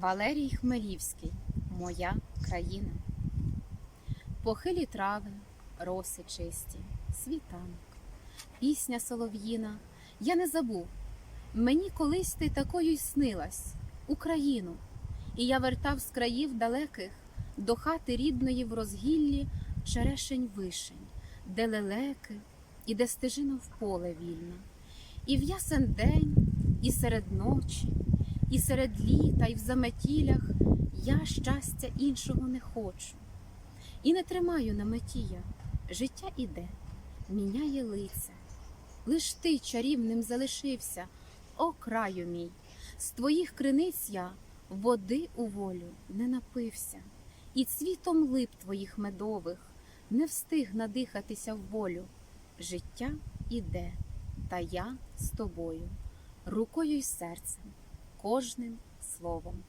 Валерій Хмелівський Моя країна. Похилі трави, роси чисті, світанок, пісня солов'їна. Я не забув. Мені колись ти такою й снилась, Україну, і я вертав з країв далеких до хати рідної в розгіллі черешень вишень, де лелеки, і де стежина в поле вільна. І в ясен день, і серед ночі, і серед літа, і в заметілях я щастя іншого не хочу. І не тримаю на меті я, життя іде, міняє лиця. Лиш ти чарівним залишився, о краю мій, з твоїх криниць я води у волю не напився, і цвітом лип твоїх медових не встиг надихатися в волю. Життя іде, та я з тобою, рукою й серцем, кожним словом.